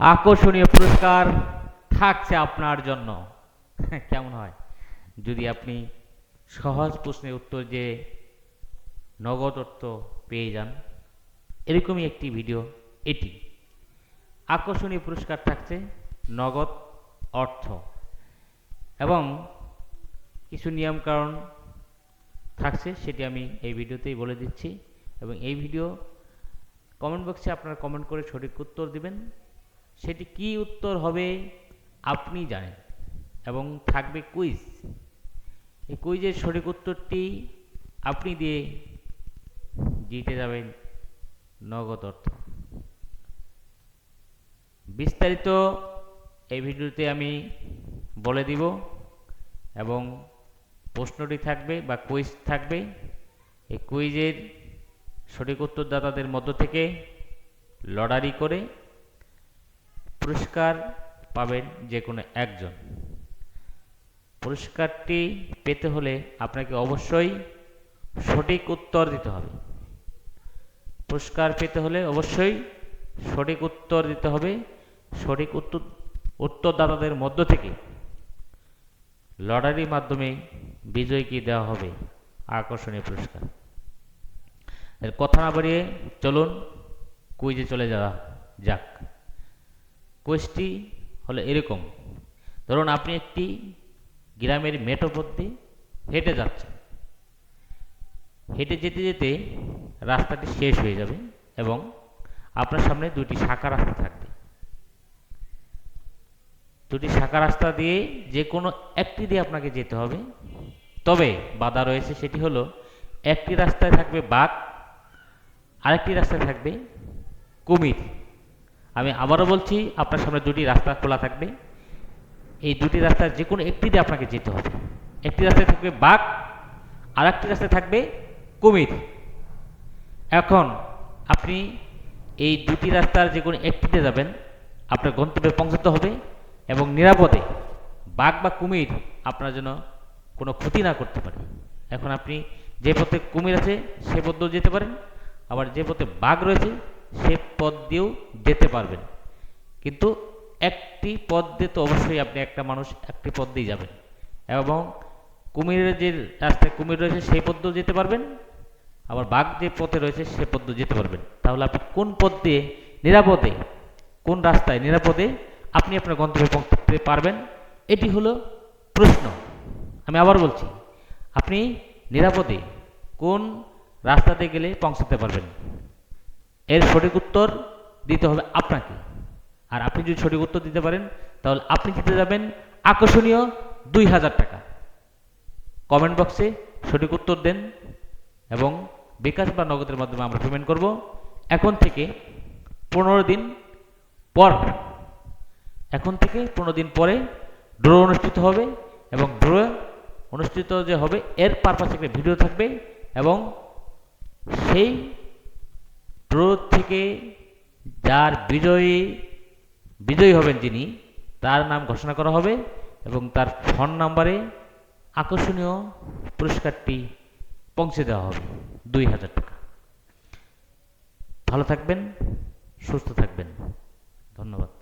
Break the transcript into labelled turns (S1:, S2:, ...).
S1: আকর্ষণীয় পুরস্কার থাকছে আপনার জন্য। কেমন হয়? যদি আপনি সহজ প্রশ্নের উত্তর যে নগদ অর্থ পেয়ে যান, এরকমই একটি ভিডিও এটি। আকর্ষণীয় পুরস্কার থাকছে নগদ অর্থ। এবং কিছু নিয়মকানুন থাকছে, সেটি আমি এই ভিডিওতেই বলে দিচ্ছি। এবং এই ভিডিও কমেন্ট বক্সে আপনারা কমেন্ট করে সঠিক উত্তর দিবেন। সেটি কি উত্তর হবে আপনি জানেন। এবং থাকবে কুইজ। এই কুইজের সঠিক উত্তরটি আপনি দিয়ে জিতে যাবেন নগদ অর্থ। বিস্তারিত এই ভিডিওতে আমি বলে দিব এবং প্রশ্নটি থাকবে বা কুইজ থাকবে। এই কুইজের সঠিক উত্তরদাতাদের মধ্য থেকে লটারি করে পুরস্কার পাবেন যে কোনো একজন। পুরস্কারটি পেতে হলে আপনাকে অবশ্যই সঠিক উত্তর দিতে হবে। পুরস্কার পেতে হলে অবশ্যই সঠিক উত্তর দিতে হবে। সঠিক উত্তর, উত্তরদাতাদের মধ্য থেকে লটারির মাধ্যমে বিজয়ীকে দেওয়া হবে? আকর্ষণীয় পুরস্কার। কথা না বাড়িয়ে চলুন, কুইজে চলে যাওয়া যাক। কুইজটি হলো এরকম। ধরুন আপনি একটি গ্রামের মেঠো পথে হেঁটে যাচ্ছেন। হেঁটে যেতে যেতে রাস্তাটি শেষ হয়ে যাবে এবং আপনার সামনে দুটি শাখা রাস্তা থাকবে। দুটি শাখা রাস্তা দিয়ে যে কোনো একটি দিয়ে আপনাকে যেতে হবে। তবে বাধা রয়েছে সেটি হলো, একটি রাস্তায় থাকবে বাঘ, আরেকটি রাস্তায় থাকবে কুমির। আমি আবারও বলছি, আপনার সামনে দুটি রাস্তা খোলা থাকবে। এই দুটি রাস্তার যে কোনো একটি দিয়ে আপনাকে যেতে হবে। একটি রাস্তায় থাকবে বাঘ আর একটি রাস্তায় থাকবে কুমির। এখন আপনি এই দুটি রাস্তার যে কোনো একটিতে যাবেন, আপনার গন্তব্যে পৌঁছাতে হবে এবং নিরাপদে বাঘ বা কুমির আপনার জন্য কোনো ক্ষতি না করতে পারে। এখন আপনি যে পথে কুমির আছে, সে পথ দিয়েও যেতে পারেন, আবার যে পথে বাঘ রয়েছে সে পথ দিয়েও যেতে পারবেন। কিন্তু একটি পথ দিয়ে তো অবশ্যই আপনি একটা মানুষ একটি পথ দিয়ে যাবেন। এবং কুমিরের যে রাস্তায় কুমির রয়েছে, সেই পথ দিয়েও যেতে পারবেন। আবার বাঘ যে পথে রয়েছে, সে পথ দিয়ে যেতে পারবেন। তাহলে আপনি কোন পথ দিয়ে নিরাপদে, কোন রাস্তায় নিরাপদে আপনি আপনার গন্তব্যে পৌঁছতে পারবেন? এটি হলো প্রশ্ন। আমি আবার বলছি, আপনি নিরাপদে কোন রাস্তাতে গেলে পৌঁছাতে পারবেন? এর সঠিক উত্তর দিতে হবে আপনাকে। আর আপনি যদি সঠিক উত্তর দিতে পারেন, তাহলে আপনি জিতে যাবেন আকর্ষণীয় দুই হাজার টাকা। কমেন্ট বক্সে সঠিক উত্তর দেন এবং বিকাশ বা নগদের মাধ্যমে আমরা পেমেন্ট করব। এখন থেকে পনেরো দিন পর, এখন থেকে পনেরো দিন পরে ড্র অনুষ্ঠিত হবে এবং ড্র অনুষ্ঠিত যে হবে, এর পারপাসে একটা ভিডিও থাকবে এবং সেই ড্র থেকে যার বিজয়ী বিজয়ী হবেন যিনি, তার নাম ঘোষণা করা হবে এবং তার ফোন নাম্বারে আকর্ষণীয় পুরস্কারটি পৌঁছে দেওয়া হবে, দুই হাজার টাকা। ভালো থাকবেন, সুস্থ থাকবেন। ধন্যবাদ।